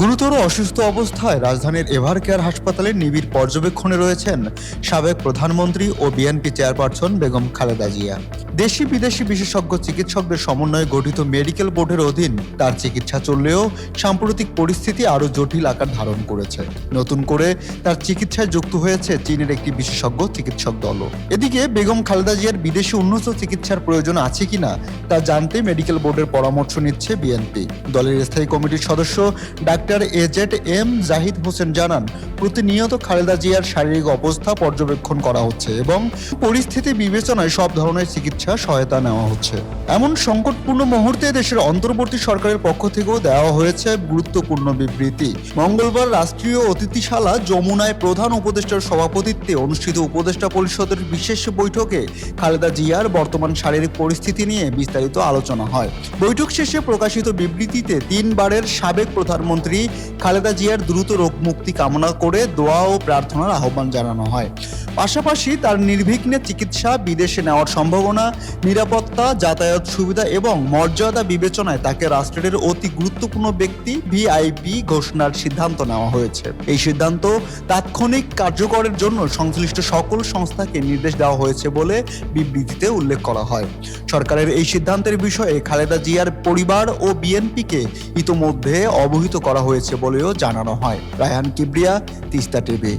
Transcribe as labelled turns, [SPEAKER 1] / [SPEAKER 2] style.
[SPEAKER 1] গুরুতর অসুস্থ অবস্থায় রাজধানীর এভার কেয়ার হাসপাতালে নিবিড় পর্যবেক্ষণে রয়েছেন সাবেক প্রধানমন্ত্রী ও বিএনপি চেয়ারপারসন বেগম খালেদা জিয়া। দেশি বিদেশি বিশেষজ্ঞ চিকিৎসকদের সমন্বয়ে গঠিত মেডিকেল বোর্ডের অধীন তার চিকিৎসা চললেও সাম্প্রতিক পরিস্থিতি আরও জটিল আকার ধারণ করেছে। নতুন করে তার চিকিৎসায় যুক্ত হয়েছে চীনের একটি বিশেষজ্ঞ চিকিৎসক দলও। এদিকে বেগম খালেদা জিয়ার বিদেশি উন্নত চিকিৎসার প্রয়োজন আছে কিনা তা জানতে মেডিকেল বোর্ডের পরামর্শ নিচ্ছে বিএনপি। দলের স্থায়ী কমিটির সদস্য doctor AZ M Zahid Hossain জানান, প্রতিনিয়ত খালেদা জিয়ার শারীরিক অবস্থা পর্যবেক্ষণ করা হচ্ছে এবং পরিস্থিতি বিবেচনায় সব ধরনের চিকিৎসা সহায়তা নেওয়া হচ্ছে। এমন সংকটপূর্ণ মুহূর্তে দেশের অন্তর্বর্তী সরকারের পক্ষ থেকেও দেওয়া হয়েছে গুরুত্বপূর্ণ বিবৃতি। মঙ্গলবার রাষ্ট্রীয় অতিথিশালা যমুনায় প্রধান উপদেষ্টার সভাপতিত্বে অনুষ্ঠিত উপদেষ্টা পরিষদের বিশেষ বৈঠকে খালেদা জিয়ার বর্তমান শারীরিক পরিস্থিতি নিয়ে বিস্তারিত আলোচনা হয়। বৈঠক শেষে প্রকাশিত বিবৃতিতে তিনবারের সাবেক প্রধানমন্ত্রী খালেদা জিয়ার দ্রুত রোগ মুক্তি কামনা করে দোয়া ও প্রার্থনার আহ্বান জানানো হয়। পাশাপাশি তার নির্বিঘ্নে চিকিৎসা, বিদেশে নেওয়ার সম্ভাবনা, নিরাপত্তা, যাতায়াত সুবিধা এবং মর্যাদা বিবেচনায় তাকে রাষ্ট্রের অতি গুরুত্বপূর্ণ ব্যক্তি, ভিআইপি ঘোষণার সিদ্ধান্ত নেওয়া হয়েছে। এই সিদ্ধান্ত তাৎক্ষণিক কার্যকরের জন্য সংশ্লিষ্ট সকল সংস্থাকে নির্দেশ দেওয়া হয়েছে বলে বিবৃতিতে উল্লেখ করা হয়। সরকারের এই সিদ্ধান্তের বিষয়ে খালেদা জিয়ার পরিবার ও বিএনপিকে ইতোমধ্যে অবহিত করা হয়েছে বলেও জানানো হয়। রায়হান কিবরিয়া, তিস্তা টিভি।